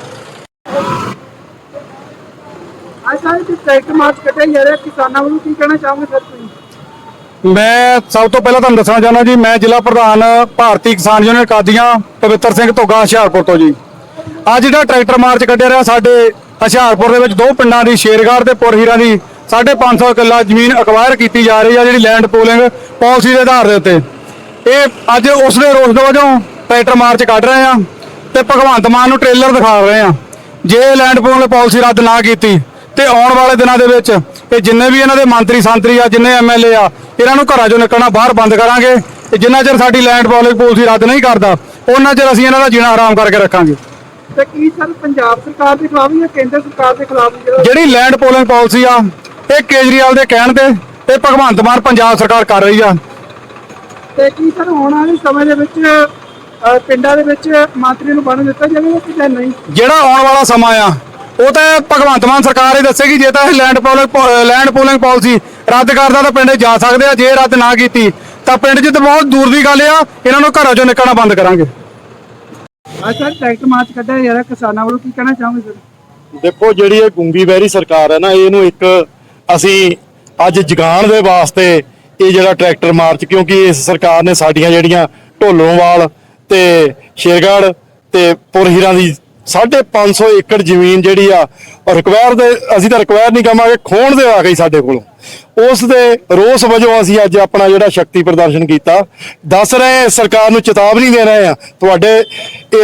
ਅੱਜ ਸਾਰੇ ਤੇ ਟਰੈਕਟਰ ਮਾਰਚ ਕੱਢਿਆ ਜਾ ਰਿਹਾ। ਕਿਸਾਨਾਂ ਵੱਲੋਂ ਕੀ ਕਹਿਣਾ ਚਾਹੋਗੇ ਸਰ ਤੁਸੀਂ? ਮੈਂ ਸਭ ਤੋਂ ਪਹਿਲਾਂ ਤੁਹਾਨੂੰ ਦੱਸਣਾ ਚਾਹੁੰਦਾ ਜੀ, ਮੈਂ ਜ਼ਿਲ੍ਹਾ ਪ੍ਰਧਾਨ ਭਾਰਤੀ ਕਿਸਾਨ ਯੂਨੀਅਨ ਕਾਦੀਆਂ, ਪਵਿੱਤਰ ਸਿੰਘ ਧੋਗਾ, ਹੁਸ਼ਿਆਰਪੁਰ ਤੋਂ ਜੀ। ਅੱਜ ਜਿਹੜਾ ਟਰੈਕਟਰ ਮਾਰਚ ਕੱਢਿਆ ਰਿਹਾ ਸਾਡੇ ਹੁਸ਼ਿਆਰਪੁਰ ਦੇ ਵਿੱਚ, ਦੋ ਪਿੰਡਾਂ ਦੀ ਸ਼ੇਰਗੜ੍ਹ ਤੇ ਪੁਰਹੀਰਾਂ ਦੀ 550 ਕਿੱਲਾ ਜ਼ਮੀਨ ਅਕਵਾਇਰ ਕੀਤੀ ਜਾ ਰਹੀ ਆ, ਜਿਹੜੀ ਲੈਂਡ ਪੂਲਿੰਗ ਪਾਲਿਸੀ ਦੇ ਆਧਾਰ ਦੇ ਉੱਤੇ। ਇਹ ਅੱਜ ਉਸ ਦੇ ਰੋਸ ਦੇ ਵਜੋਂ ਟਰੈਕਟਰ ਮਾਰਚ ਕੱਢ ਰਹੇ ਆ ਤੇ ਭਗਵੰਤ ਮਾਨ ਨੂੰ ਟ੍ਰੇਲਰ ਦਿਖਾ ਰਹੇ ਆ। ਜੇ ਲੈਂਡ ਪੂਲਿੰਗ ਪਾਲਿਸੀ ਰੱਦ ਨਾ ਕੀਤੀ ਤੇ ਆਉਣ ਵਾਲੇ ਦਿਨਾਂ ਦੇ ਵਿੱਚ, ਇਹ ਜਿੰਨੇ ਵੀ ਇਹਨਾਂ ਦੇ ਮੰਤਰੀ ਸੰਤਰੀ ਆ, ਜਿੰਨੇ ਐਮਐਲਏ ਆ ਇਹਨਾਂ ਨੂੰ ਘਰਾਂ ਚੋਂ ਨਿਕਲਣਾ ਬਾਹਰ ਬੰਦ ਕਰਾਂਗੇ। ਤੇ ਜਿੰਨਾ ਚਿਰ ਸਾਡੀ ਲੈਂਡ ਪੋਲਿੰਗ ਪਾਲਿਸੀ ਰੱਦ ਨਹੀਂ ਕਰਦਾ ਉਹਨਾਂ ਚਿਰ ਅਸੀਂ ਇਹਨਾਂ ਦਾ ਜੀਣਾ ਹਰਾਮ ਕਰਕੇ ਰੱਖਾਂਗੇ। ਤੇ ਕੀ ਸਰ ਪੰਜਾਬ ਸਰਕਾਰ ਦੇ ਖਿਲਾਫ ਜਾਂ ਕੇਂਦਰ ਸਰਕਾਰ ਦੇ ਖਿਲਾਫ ਜਿਹੜਾ ਲੈਂਡ ਪੋਲਿੰਗ ਪਾਲਿਸੀ ਆ ਇਹ ਕੇਜਰੀਵਾਲ ਦੇ ਕਹਿਣ ਤੇ ਇਹ ਭਗਵੰਤ ਮਾਨ ਪੰਜਾਬ ਸਰਕਾਰ ਕਰ ਰਹੀ ਆ। ਤੇ ਕੀ ਸਰ ਆਉਣ ਵਾਲੇ ਸਮੇਂ ਦੇ ਵਿੱਚ ਪਿੰਡਾਂ ਦੇ ਵਿੱਚ ਮੰਤਰੀ ਨੂੰ ਬਣ ਦਿੱਤਾ ਜਾਵੇਗਾ ਕਿ ਜਾਂ ਨਹੀਂ? ਜਿਹੜਾ ਆਉਣ ਵਾਲਾ ਸਮਾਂ ਆ ਉਹ ਤਾਂ ਭਗਵੰਤ ਮਾਨ ਸਰਕਾਰ ਹੀ ਦੱਸੇਗੀ ਜੇ ਤਾਂ ਇਹ land pooling land pooling policy ਰੱਦ ਕਰਦਾ ਤਾਂ ਪਿੰਡ ਜਾ ਸਕਦੇ ਆ ਜੇ ਰੱਦ ਨਾ ਕੀਤੀ ਤਾਂ ਪਿੰਡ 'ਚ ਤਾਂ ਬਹੁਤ ਦੂਰ ਦੀ ਗੱਲ ਆ ਇਹਨਾਂ ਨੂੰ ਘਰਾਂ ਚੋਂ ਨਿਕਲਣਾ ਬੰਦ ਕਰਾਂਗੇ। ਅੱਜ ਸਰ ਟਰੈਕਟਰ ਮਾਰਚ ਕੱਢਿਆ ਜਾ ਰਿਹਾ ਕਿਸਾਨਾਂ ਵੱਲੋਂ ਕੀ ਕਹਿਣਾ ਚਾਹੋਗੇ ਸਰ? ਦੇਖੋ ਜਿਹੜੀ ਇਹ ਗੁੰਗੀ ਬਹਿਰੀ ਸਰਕਾਰ ਹੈ ਨਾ ਇਹਨੂੰ ਇੱਕ ਅਸੀਂ ਅੱਜ ਜਗਾਉਣ ਦੇ ਵਾਸਤੇ ਇਹ ਜਿਹੜਾ ਟਰੈਕਟਰ ਮਾਰਚ ਕਿਉਂਕਿ ਇਸ ਸਰਕਾਰ ਨੇ ਸਾਡੀਆਂ ਜਿਹੜੀਆਂ ਢੋਲੋਵਾਲ ਤੇ ਸ਼ੇਰਗੜ੍ਹ ਤੇ ਪੁਰਹੀਰਾਂ ਦੀ 550 ਏਕੜ ਜ਼ਮੀਨ ਜਿਹੜੀ ਆ ਰਿਕਵਾਇਰ ਦੇ ਅਸੀਂ ਤਾਂ ਰਿਕਵਾਇਰ ਨਹੀਂ ਕਹਾਂਗੇ ਖੋਣ ਦੇ ਆ ਗਈ ਸਾਡੇ ਕੋਲੋਂ। ਉਸ ਦੇ ਰੋਸ ਵਜੋਂ ਅਸੀਂ ਅੱਜ ਆਪਣਾ ਜਿਹੜਾ ਸ਼ਕਤੀ ਪ੍ਰਦਰਸ਼ਨ ਕੀਤਾ। ਦੱਸ ਰਹੇ ਹਾਂ, ਸਰਕਾਰ ਨੂੰ ਚੇਤਾਵਨੀ ਦੇ ਰਹੇ ਹਾਂ ਤੁਹਾਡੇ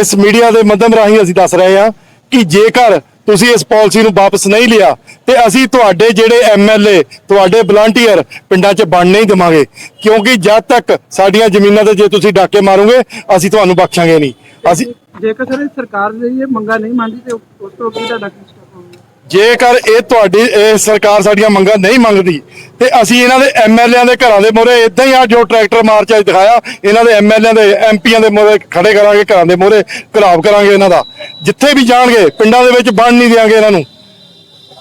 ਇਸ ਮੀਡੀਆ ਦੇ ਮਾਧਿਅਮ ਰਾਹੀਂ ਅਸੀਂ ਦੱਸ ਰਹੇ ਹਾਂ ਕਿ ਜੇਕਰ ਤੁਸੀਂ ਇਸ ਪਾਲਿਸੀ ਨੂੰ ਵਾਪਸ ਨਹੀਂ ਲਿਆ ਤੇ ਅਸੀਂ ਤੁਹਾਡੇ ਜਿਹੜੇ ਐਮਐਲਏ ਤੁਹਾਡੇ ਵਲੰਟੀਅਰ ਪਿੰਡਾਂ 'ਚ ਬਣ ਨਹੀਂ ਦੇਵਾਂਗੇ। ਕਿਉਂਕਿ ਜਦ ਤੱਕ ਸਾਡੀਆਂ ਜ਼ਮੀਨਾਂ ਤੇ ਜੇ ਤੁਸੀਂ ਡਾਕੇ ਮਾਰੋਗੇ ਅਸੀਂ ਤੁਹਾਨੂੰ ਬਖਸ਼ਾਂਗੇ ਨਹੀਂ। ਅਸੀਂ ਜੇਕਰ ਸਰ ਸਰਕਾਰ ਜਿਹੜੀ ਇਹ ਮੰਗਾ ਨਹੀਂ ਮੰਨਦੀ ਤੇ ਉਸ ਤੋਂ ਅੱਗੇ ਤੁਹਾਡਾ ਕੀ ਸਟੈਪ ਹੋਊਗਾ? ਜੇਕਰ ਇਹ ਤੁਹਾਡੀ ਇਹ ਸਰਕਾਰ ਸਾਡੀਆਂ ਮੰਗਾਂ ਨਹੀਂ ਮੰਗਦੀ ਤੇ ਅਸੀਂ ਇਹਨਾਂ ਦੇ ਐਮਐਲਏਆਂ ਦੇ ਘਰਾਂ ਦੇ ਮੋਹਰੇ ਇਦਾਂ ਹੀ ਆ ਜੋ ਟਰੈਕਟਰ ਮਾਰਚ ਅੱਜ ਦਿਖਾਇਆ ਇਹਨਾਂ ਦੇ ਐਮਐਲਏਆਂ ਦੇ ਐਮਪੀਆਂ ਦੇ ਮੋਹਰੇ ਖੜੇ ਕਰਾਂਗੇ ਘਰਾਂ ਦੇ ਮੋਹਰੇ ਘਰਾਵ ਕਰਾਂਗੇ ਇਹਨਾਂ ਦਾ। ਜਿੱਥੇ ਵੀ ਜਾਣਗੇ ਪਿੰਡਾਂ ਦੇ ਵਿੱਚ ਬਣ ਨਹੀਂ ਦਿਆਂਗੇ ਇਹਨਾਂ ਨੂੰ।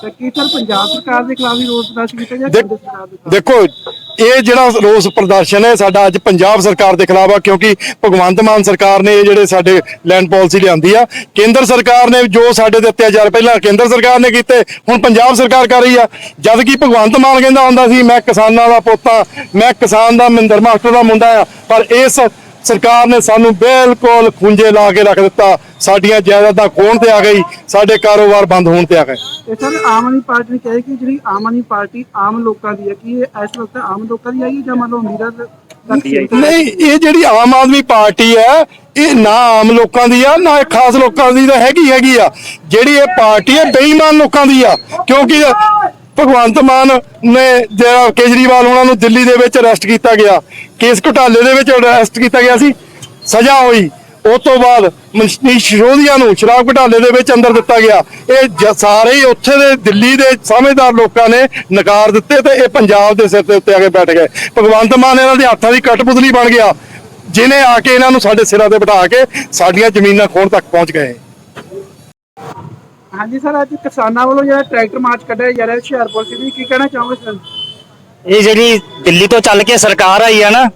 ਤੇ ਕੀ ਸਰ ਪੰਜਾਬ ਸਰਕਾਰ ਦੇ ਖਿਲਾਫ ਵੀ ਰੋਸ ਪ੍ਰਦਰਸ਼ਨ ਕੀਤਾ ਜਾਂ ਦੇਖ- ਕੇਂਦਰ ਸਰਕਾਰ ਦੇ ਖਿਲਾਫ? ਦੇਖੋ ਇਹ ਜਿਹੜਾ ਰੋਸ ਪ੍ਰਦਰਸ਼ਨ ਹੈ ਸਾਡਾ ਅੱਜ ਪੰਜਾਬ ਸਰਕਾਰ ਦੇ ਖਿਲਾਫ ਆ ਕਿਉਂਕਿ ਭਗਵੰਤ ਮਾਨ ਸਰਕਾਰ ਨੇ ਇਹ ਜਿਹੜੇ ਸਾਡੇ ਲੈਂਡ ਪਾਲਿਸੀ ਲਿਆਂਦੀ ਆ ਕੇਂਦਰ ਸਰਕਾਰ ਨੇ ਜੋ ਸਾਡੇ ਤੇ ਅਤਿਆਚਾਰ ਪਹਿਲਾਂ ਕੇਂਦਰ ਸਰਕਾਰ ਨੇ ਕੀਤੇ ਹੁਣ ਪੰਜਾਬ ਸਰਕਾਰ ਕਰ ਰਹੀ ਆ ਜਦ ਕਿ ਭਗਵੰਤ ਮਾਨ ਕਹਿੰਦਾ ਹੁੰਦਾ ਸੀ ਮੈਂ ਕਿਸਾਨਾਂ ਦਾ ਪੋਤਾ ਮੈਂ ਕਿਸਾਨ ਦਾ ਮਹਿੰਦਰ ਮਾਸਟਰ ਦਾ ਮੁੰਡਾ ਆ ਪਰ ਇਸ ਸਰਕਾਰ ਨੇ ਸਾਨੂੰ ਬਿਲਕੁਲ ਖੁੰਝੇ ਲਾ ਕੇ ਰੱਖ ਦਿੱਤਾ। ਸਾਡੀਆਂ ਜਾਇਦਾਦਾਂ ਖੋਣ ਤੇ ਆ ਗਈ। ਸਾਡੇ ਕਾਰੋਬਾਰ ਬੰਦ ਹੋਣ ਤੇ ਆ ਗਏ। ਇਹ ਸਰ ਆਮ ਆਦਮੀ ਪਾਰਟੀ ਨੇ ਕਿਹਾ ਕਿ ਜਿਹੜੀ ਆਮ ਆਦਮੀ ਪਾਰਟੀ ਆਮ ਲੋਕਾਂ ਦੀ ਹੈ ਕਿ ਇਹ ਇਸ ਵਕਤ ਆਮ ਲੋਕਾਂ ਦੀ ਆਈ ਜਾਂ ਅਮੀਰਾਂ ਨਹੀਂ ਇਹ ਜਿਹੜੀ ਆਮ ਆਦਮੀ ਪਾਰਟੀ ਹੈ ਇਹ ਨਾ ਆਮ ਲੋਕਾਂ ਦੀ ਆ ਨਾ ਖਾਸ ਲੋਕਾਂ ਦੀ ਤਾਂ ਹੈਗੀ ਹੈਗੀ ਆ। ਜਿਹੜੀ ਇਹ ਪਾਰਟੀ ਹੈ ਬੇਈਮਾਨ ਲੋਕਾਂ ਦੀ ਆ। ਕਿਉਂਕਿ ਭਗਵੰਤ ਮਾਨ ਨੇ ਜਿਹੜਾ ਕੇਜਰੀਵਾਲ ਉਹਨਾਂ ਨੂੰ ਦਿੱਲੀ ਦੇ ਵਿੱਚ ਅਰੈਸਟ ਕੀਤਾ ਗਿਆ। ਕੇਸ ਘੁਟਾਲੇ ਦੇ ਵਿੱਚ ਅਰੈਸਟ ਕੀਤਾ ਗਿਆ ਸੀ। ਸਜ਼ਾ ਹੋਈ। ਉਸ ਤੋਂ ਬਾਅਦ ਮਨੀਸ਼ ਸਿਸੋਦੀਆ ਨੂੰ ਸ਼ਰਾਬ ਘੁਟਾਲੇ ਦੇ ਵਿੱਚ ਅੰਦਰ ਦਿੱਤਾ ਗਿਆ। ਇਹ ਸਾਰੇ ਹੀ ਉੱਥੇ ਦੇ ਦਿੱਲੀ ਦੇ ਸਮਝਦਾਰ ਲੋਕਾਂ ਨੇ ਨਕਾਰ ਦਿੱਤੇ ਤੇ ਇਹ ਪੰਜਾਬ ਦੇ ਸਿਰ ਦੇ ਉੱਤੇ ਆ ਕੇ ਬੈਠ ਗਏ। ਭਗਵੰਤ ਮਾਨ ਇਹਨਾਂ ਦੇ ਹੱਥਾਂ ਦੀ ਕਠਪੁਤਲੀ ਬਣ ਗਿਆ। ਜਿਨੇ ਆ ਕੇ ਇਹਨਾਂ ਨੂੰ ਸਾਡੇ ਸਿਰਾਂ ਤੇ ਬਿਠਾ ਕੇ ਸਾਡੀਆਂ ਜ਼ਮੀਨਾਂ ਖੋਣ ਤੱਕ ਪਹੁੰਚ ਗਏ। ਹਾਂਜੀ ਸਰ, ਅੱਜ ਕਿਸਾਨਾਂ ਵੱਲੋਂ ਜਿਹੜਾ ਟਰੈਕਟਰ ਮਾਰਚ ਕੱਢਿਆ ਜਾ ਰਿਹਾ, ਹੁਸ਼ਿਆਰਪੁਰ ਸਿਟੀ, ਕੀ ਕਹਿਣਾ ਚਾਹੋਗੇ ਸਰ? ਇਹ ਜਿਹੜੀ ਦਿੱਲੀ ਤੋਂ ਚੱਲ ਕੇ ਸਰਕਾਰ ਆਈ ਆ ਨਾ,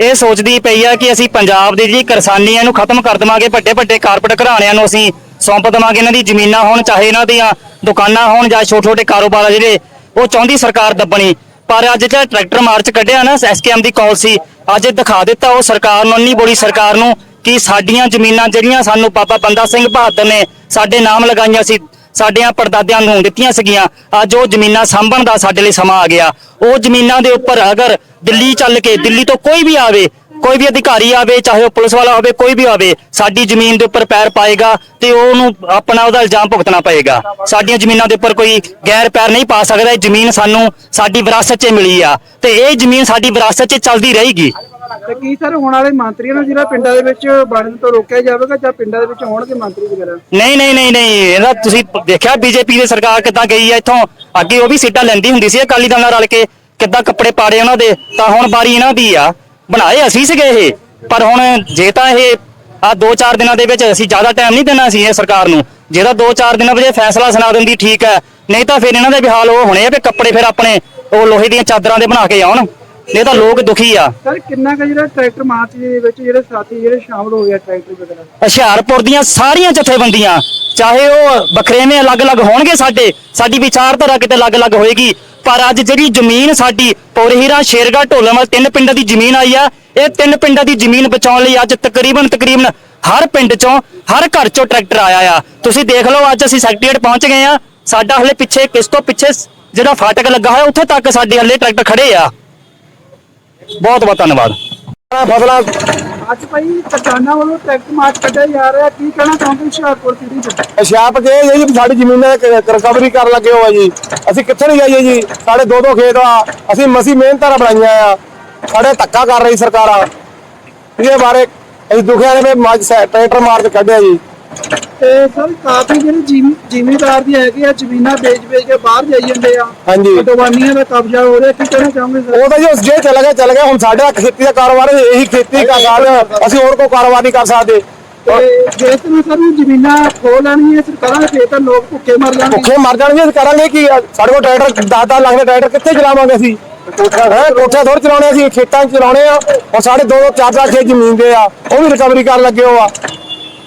ਇਹ ਸੋਚਦੀ ਪਈ ਆ ਕਿ ਅਸੀਂ ਪੰਜਾਬ ਦੀ ਜਿਹੜੀ ਕਿਸਾਨੀ ਆ ਖਤਮ ਕਰ ਦੇਵਾਂਗੇ, ਵੱਡੇ ਵੱਡੇ ਕਾਰਪੋਰੇਟ ਘਰਾਣਿਆਂ ਨੂੰ ਅਸੀਂ ਸੌਂਪ ਦੇਵਾਂਗੇ, ਇਹਨਾਂ ਦੀ ਜ਼ਮੀਨਾਂ ਹੋਣ, ਚਾਹੇ ਇਹਨਾਂ ਦੀਆਂ ਦੁਕਾਨਾਂ ਹੋਣ ਜਾਂ ਛੋਟੇ ਛੋਟੇ ਕਾਰੋਬਾਰ ਆ ਜਿਹੜੇ, ਉਹ ਚਾਹੁੰਦੀ ਸਰਕਾਰ ਦੱਬਣੀ। ਪਰ ਅੱਜ ਜਿਹੜਾ ਟਰੈਕਟਰ ਮਾਰਚ ਕੱਢਿਆ ਨਾ ਐਸਕੇਐਮ ਦੀ ਕਾਲ ਸੀ, ਅੱਜ ਦਿਖਾ ਦਿੱਤਾ ਉਹ ਸਰਕਾਰ ਨੂੰ ਨਹੀਂ ਬੋਲੀ ਸਰਕਾਰ ਨੂੰ, ਕਿ ਸਾਡੀਆਂ ਜ਼ਮੀਨਾਂ ਜਿਹੜੀਆਂ ਸਾਨੂੰ ਪਾਪਾ ਬੰਦਾ ਸਿੰਘ ਬਹਾਦਰ ਨੇ ਸਾਡੇ ਨਾਮ ਲਗਾਈਆਂ ਸੀ ਸਾਡਿਆਂ ਪੜਦਾਦਿਆਂ ਨੂੰ ਦਿੱਤੀਆਂ ਸੀਗੀਆਂ। ਅੱਜ ਉਹ ਜ਼ਮੀਨਾਂ ਸਾਂਭਣ ਦਾ ਸਾਡੇ ਲਈ ਸਮਾਂ ਆ ਗਿਆ। ਉਹ ਜ਼ਮੀਨਾਂ ਦੇ ਉੱਪਰ ਅਗਰ ਦਿੱਲੀ ਚੱਲ ਕੇ ਦਿੱਲੀ ਤੋਂ ਕੋਈ ਵੀ ਆਵੇ, ਕੋਈ ਵੀ ਅਧਿਕਾਰੀ ਆਵੇ, ਚਾਹੇ ਉਹ ਪੁਲਿਸ ਵਾਲਾ ਹੋਵੇ, ਕੋਈ ਵੀ ਆਵੇ, ਸਾਡੀ ਜ਼ਮੀਨ ਦੇ ਉੱਪਰ ਪੈਰ ਪਾਏਗਾ ਤੇ ਉਹਨੂੰ ਆਪਣਾ ਉਹਦਾ ਇਲਜ਼ਾਮ ਭੁਗਤਣਾ ਪਏਗਾ। ਸਾਡੀਆਂ ਜ਼ਮੀਨਾਂ ਦੇ ਉੱਪਰ ਕੋਈ ਗੈਰ ਪੈਰ ਨਹੀਂ ਪਾ ਸਕਦਾ। ਇਹ ਜ਼ਮੀਨ ਸਾਨੂੰ ਸਾਡੀ ਵਿਰਾਸਤ 'ਚ ਮਿਲੀ ਆ। ਤੇ ਇਹ ਜ਼ਮੀਨ ਸਾਡੀ ਵਿਰਾਸਤ 'ਚ ਚੱਲਦੀ ਰਹੇਗੀ। ਤੇ ਕੀ ਸਰ, ਹੁਣ ਵਾਲੇ ਮੰਤਰੀਆਂ ਨੂੰ ਜਿਹੜਾ ਪਿੰਡਾਂ ਦੇ ਵਿੱਚ ਬਣਨ ਤੋਂ ਰੋਕਿਆ ਜਾਵੇਗਾ ਜਾਂ ਪਿੰਡਾਂ ਦੇ ਵਿੱਚ ਆਉਣਗੇ ਮੰਤਰੀ ਵਗੈਰਾ? ਨਹੀਂ ਨਹੀਂ ਨਹੀਂ ਨਹੀਂ, ਇਹਦਾ ਤੁਸੀਂ ਦੇਖਿਆ ਬੀਜੇਪੀ ਦੀ ਸਰਕਾਰ ਕਿੱਦਾਂ ਗਈ ਹੈ ਇੱਥੋਂ? ਅੱਗੇ ਉਹ ਵੀ ਸੀਟਾਂ ਲੈਂਦੀ ਹੁੰਦੀ ਸੀ ਅਕਾਲੀ ਦਲ ਨਾਲ ਰਲ ਕੇ, ਕਿੱਦਾਂ ਕੱਪੜੇ ਪਾੜੇ ਉਹਨਾਂ ਦੇ? ਤਾਂ ਹੁਣ ਬਾਰੀ ਇਹਨਾਂ ਦੀ ਆ। ਬਣਾਏ ਅਸੀਂ ਸੀਗੇ ਇਹ, ਪਰ ਹੁਣ ਜੇ ਤਾਂ ਇਹ ਆ 2-4 ਦਿਨਾਂ ਦੇ ਵਿੱਚ ਅਸੀਂ ਜ਼ਿਆਦਾ ਟਾਈਮ ਨਹੀਂ ਦੇਣਾ ਸੀ ਇਹ ਸਰਕਾਰ ਨੂੰ। ਜੇ ਤਾਂ 2-4 ਦਿਨਾਂ ਵਿੱਚ ਫੈਸਲਾ ਸੁਣਾ ਦਿੰਦੀ, ਠੀਕ ਹੈ। ਨਹੀਂ ਤਾਂ ਫਿਰ ਇਹਨਾਂ ਦੇ ਵੀ ਹਾਲ ਉਹ ਹੋਣੇ ਆ ਵੀ ਕੱਪੜੇ ਫਿਰ ਆਪਣੇ ਉਹ ਲੋਹੇ ਦੀਆਂ ਚਾਦਰਾਂ ਦੇ ਬਣਾ ਕੇ ਆਉਣ। ਨਹੀਂ ਤਾਂ ਲੋਕ ਦੁਖੀ ਆ। ਸਰ ਕਿੰਨਾ ਕੁ ਜਿਹੜਾ ਟਰੈਕਟਰ ਮਾਰਚ ਦੇ ਵਿੱਚ ਜਿਹੜੇ ਸਾਥੀ ਜਿਹੜੇ ਸ਼ਾਮਲ ਹੋ ਗਏ ਟਰੈਕਟਰ ਵਗੈਰਾ? ਹੁਸ਼ਿਆਰਪੁਰ ਦੀਆਂ ਸਾਰੀਆਂ ਜਥੇਬੰਦੀਆਂ ਚਾਹੇ ਉਹ ਵੱਖਰੇਵੇਂ ਅਲੱਗ-ਅਲੱਗ ਹੋਣਗੇ ਸਾਡੇ ਸਾਡੀ ਵਿਚਾਰਧਾਰਾ ਕਿਤੇ ਅਲੱਗ-ਅਲੱਗ ਹੋਏਗੀ। ਪਰ ਅੱਜ ਜਿਹੜੀ ਜ਼ਮੀਨ ਸਾਡੀ ਪੌਰਹੀਰਾ ਸ਼ੇਰਗਾ ਢੋਲੇਵਾਲ ਤਿੰਨ ਪਿੰਡਾਂ ਦੀ ਜ਼ਮੀਨ ਆਈ ਆ ਇਹ ਤਿੰਨ ਪਿੰਡਾਂ ਦੀ ਜ਼ਮੀਨ ਬਚਾਉਣ ਲਈ ਅੱਜ ਤਕਰੀਬਨ ਤਕਰੀਬਨ ਹਰ ਪਿੰਡ ਚੋਂ ਹਰ ਘਰ ਚੋਂ ਟਰੈਕਟਰ ਆਇਆ ਆ। ਤੁਸੀਂ ਦੇਖ ਲਓ ਅੱਜ ਅਸੀਂ ਸੈਕਟਰੀਏਟ ਪਹੁੰਚ ਗਏ ਆ। ਸਾਡਾ ਹਲੇ ਪਿੱਛੇ ਕਿਸ ਤੋਂ ਪਿੱਛੇ ਜਿਹੜਾ ਫਾਟਕ ਲੱਗਾ ਹੋਇਆ ਉੱਥੇ ਤੱਕ ਸਾਡੇ ਹਲੇ ਟਰੈਕਟਰ ਖੜੇ ਆ। ਬਹੁਤ ਬਹੁਤ ਧੰਨਵਾਦ। ਫਸਲਾਂ ਅੱਜ ਭਾਈ ਕਿਸਾਨਾਂ ਵੱਲੋਂ ਟਰੈਕਟਰ ਮਾਰਚ ਕੱਢਿਆ ਜਾ ਰਿਹਾ। ਕੀ ਕਹਿਣਾ ਚਾਹੋਗੇ ਹੁਸ਼ਿਆਰਪੁਰ ਸਿਟੀ ਚ ਅਸ਼ਾਪ ਤੇ ਇਹ ਜੀ ਵੀ ਸਾਡੀ ਜ਼ਮੀਨਾਂ ਰਿਕਵਰੀ ਕਰਨ ਲੱਗੇ ਹੋ ਆ ਜੀ। ਅਸੀਂ ਕਿੱਥੇ ਨਹੀਂ ਜਾਈਏ ਜੀ? ਸਾਡੇ ਦੋ ਦੋ ਖੇਤ ਆ। ਅਸੀਂ ਮਸੀ ਮਿਹਨਤਾਂ ਨਾਲ ਬਣਾਈਆਂ ਆ। ਸਾਡੇ ਧੱਕਾ ਕਰ ਰਹੀ ਸਰਕਾਰਾਂ ਇਹਦੇ ਬਾਰੇ ਅਸੀਂ ਦੁਖਿਆ ਨੇ ਵੀ ਟਰੈਕਟਰ ਮਾਰ ਕੇ ਕੱਢਿਆ ਜੀ। ਤੇ ਸਰ ਕਾਫੀ ਜਿਹੜੇ ਜ਼ਿਮੀ- ਜ਼ਿਮੀਂਦਾਰ ਦੀ ਹੈਗੇ ਆ ਜ਼ਮੀਨਾਂ ਵੇਚ-ਵੇਚ ਕੇ ਬਾਹਰ ਜਾਈ ਜਾਂਦੇ ਆ। ਹਾਂਜੀ। ਅਡਵਾਨੀਆਂ ਦਾ ਕਬਜ਼ਾ ਹੋ ਰਿਹਾ ਕੀ ਕਹਿਣਾ ਚਾਹੋਗੇ ਸਰ? ਉਹ ਤਾਂ ਜੀ ਉਸ ਜੇ ਚਲਾ ਗਿਆ ਚਲਾ ਗਿਆ ਹੁਣ ਸਾਡੇ ਖੇਤੀ ਦਾ ਕਾਰੋਬਾਰ ਹੈ, ਇਹੀ ਖੇਤੀ ਦਾ ਗੱਲ ਅਸੀਂ ਹੋਰ ਕੋਈ ਕਾਰੋਬਾਰ ਨਹੀਂ ਕਰ ਸਕਦੇ। ਤੇ ਜੇ ਤੁਹਾਨੂੰ ਸਰ ਜ਼ਮੀਨਾਂ ਖੋ ਲੈਣਗੀਆਂ ਸਰਕਾਰਾਂ ਦੇ ਫੇਰ ਤਾਂ ਲੋਕ ਭੁੱਖੇ ਮਰ ਜਾਣਗੇ। ਭੁੱਖੇ ਮਰ ਜਾਣਗੇ ਅਸੀਂ ਕਰਾਂਗੇ ਕੀ ਆ? ਸਾਡੇ ਕੋਲ ਟਰੈਕਟਰ 10-10 ਲੱਖ ਦੇ ਟਰੈਕਟਰ ਕਿੱਥੇ ਚਲਾਵਾਂਗੇ ਅਸੀਂ? ਹੈ ਕੋਠੇ ਥੋੜ ਚਲਾਉਣੇ ਅਸੀਂ ਖੇਤਾਂ 'ਚ ਚਲਾਉਣੇ ਆ ਔਰ ਸਾਡੇ ਦੋ ਦੋ ਚਾਰ ਚਾਰ ਖੇਤ ਜ਼ਮੀਨ ਦੇ ਆ ਉਹ ਵੀ ਰਿਕਵਰੀ ਕਰਨ ਲੱਗੇ ਹੋ ਆ।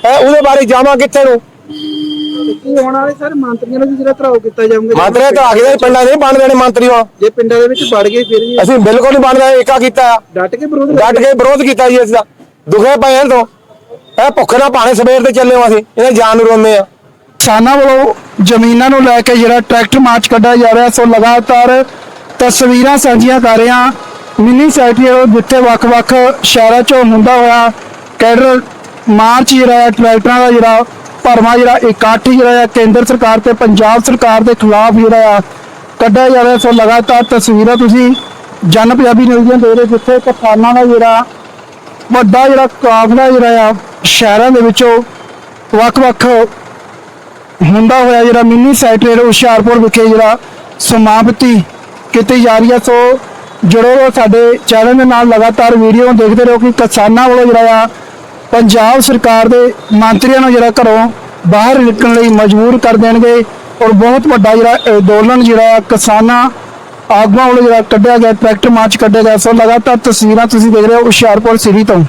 ਹੈ ਉਹਦੇ ਬਾਰੇ ਜਾਵਾਂ ਕਿੱਥੇ ਨੂੰ? ਤੇ ਕੀ ਹੋਣ ਵਾਲੇ ਸਰ? ਮੰਤਰੀਆਂ ਨੂੰ ਵੀ ਜਿਹੜਾ ਧਰਾਓ ਕੀਤਾ ਜਾਊਗਾ ਮੰਤਰੀ ਤਾਂ ਆਖਦੇ ਪਿੰਡਾਂ ਦੇ ਨਹੀਂ ਬਣ ਦੇਣੇ ਮੰਤਰੀ ਆ ਜੇ ਪਿੰਡਾਂ ਦੇ ਵਿੱਚ ਵੜ ਗਏ ਫਿਰ ਵੀ ਅਸੀਂ ਬਿਲਕੁਲ ਨਹੀਂ ਬਣ ਰਹੇ ਏਕਾ ਕੀਤਾ ਆ। ਡਟ ਕੇ ਵਿਰੋਧ ਡਟ ਕੇ ਵਿਰੋਧ ਕੀਤਾ ਜੀ ਅਸੀਂ ਤਾਂ। ਦੁਖੇ ਪਏ ਹਾਂ ਤੋਂ ਇਹ ਭੁੱਖੇ ਨਾਲ ਭਾਣੇ ਸਵੇਰ ਤੇ ਚੱਲੇ ਹਾਂ ਅਸੀਂ ਇਹਨੇ ਜਾਨ ਨੂੰ ਰੋਂਦੇ ਆ। ਕਿਸਾਨਾਂ ਵੱਲੋਂ ਜ਼ਮੀਨਾਂ ਨੂੰ ਲੈ ਕੇ ਜਿਹੜਾ ਟਰੈਕਟਰ ਮਾਰਚ ਕੱਢਿਆ ਜਾ ਰਿਹਾ ਸੋ ਲਗਾਤਾਰ ਤਸਵੀਰਾਂ ਸਾਂਝੀਆਂ ਕਰ ਰਹੇ। ਹਾਂ ਮਿੰਨੀ ਸੈਕਟਰੀ ਜਿੱਥੇ ਵੱਖ-ਵੱਖ ਸ਼ਹਿਰਾਂ 'ਚੋਂ ਹੁੰਦਾ ਹੋਇਆ ਕੈਡਰ ਮਾਰਚ ਜਿਹੜਾ ਹੈ, ਟਰੈਕਟਰਾਂ ਦਾ ਜਿਹੜਾ ਭਰਮਾ ਜਿਹੜਾ ਇਕੱਠ ਜਿਹੜਾ ਹੈ, ਕੇਂਦਰ ਸਰਕਾਰ ਤੇ ਪੰਜਾਬ ਸਰਕਾਰ ਦੇ ਖਿਲਾਫ ਜਿਹੜਾ ਆ ਕੱਢਿਆ ਜਾ ਰਿਹਾ। ਸੋ ਲਗਾਤਾਰ ਤਸਵੀਰਾਂ ਤੁਸੀਂ ਜਨ ਪੰਜਾਬੀ ਨਿਊਜ਼ ਦੀਆਂ ਦੇ ਰਹੇ, ਜਿੱਥੇ ਕਿਸਾਨਾਂ ਦਾ ਜਿਹੜਾ ਵੱਡਾ ਜਿਹੜਾ ਕਾਫਲਾ ਜਿਹੜਾ ਆ ਸ਼ਹਿਰਾਂ ਦੇ ਵਿੱਚੋਂ ਵੱਖ-ਵੱਖ ਹੁੰਦਾ ਹੋਇਆ ਜਿਹੜਾ ਮਿੰਨੀ ਸੈਕਟਰੀਏਟ ਹੁਸ਼ਿਆਰਪੁਰ ਵਿਖੇ ਜਿਹੜਾ ਸਮਾਪਤੀ ਕੀਤੀ ਜਾ ਰਹੀ ਹੈ। ਸੋ ਜੁੜੋ ਰਹੋ ਸਾਡੇ ਚੈਨਲ ਦੇ ਨਾਲ ਲਗਾਤਾਰ ਵੀਡੀਓ ਦੇਖਦੇ ਰਹੋ ਕਿ ਕਿਸਾਨਾਂ ਵੱਲੋਂ ਜਿਹੜਾ ਆ ਪੰਜਾਬ ਸਰਕਾਰ ਦੇ ਮੰਤਰੀਆਂ ਨੂੰ ਜਿਹੜਾ ਘਰੋਂ ਬਾਹਰ ਨਿਕਲਣ ਲਈ ਮਜਬੂਰ ਕਰ ਦੇਣਗੇ ਔਰ ਬਹੁਤ ਵੱਡਾ ਜਿਹੜਾ ਅੰਦੋਲਨ ਜਿਹੜਾ ਕਿਸਾਨਾਂ ਆਗੂਆਂ ਵੱਲੋਂ ਜਿਹੜਾ ਕੱਢਿਆ ਗਿਆ, ਟਰੈਕਟਰ ਮਾਰਚ ਕੱਢਿਆ ਗਿਆ, ਸੋ ਲਗਾਤਾਰ ਤਸਵੀਰਾਂ ਤੁਸੀਂ ਦੇਖ ਰਹੇ ਹੋ ਹੁਸ਼ਿਆਰਪੁਰ ਸਿਟੀ ਤੋਂ।